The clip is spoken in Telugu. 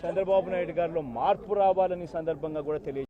చంద్రబాబు నాయుడు గారిలో మార్పు రావాలని సందర్భంగా కూడా తెలియ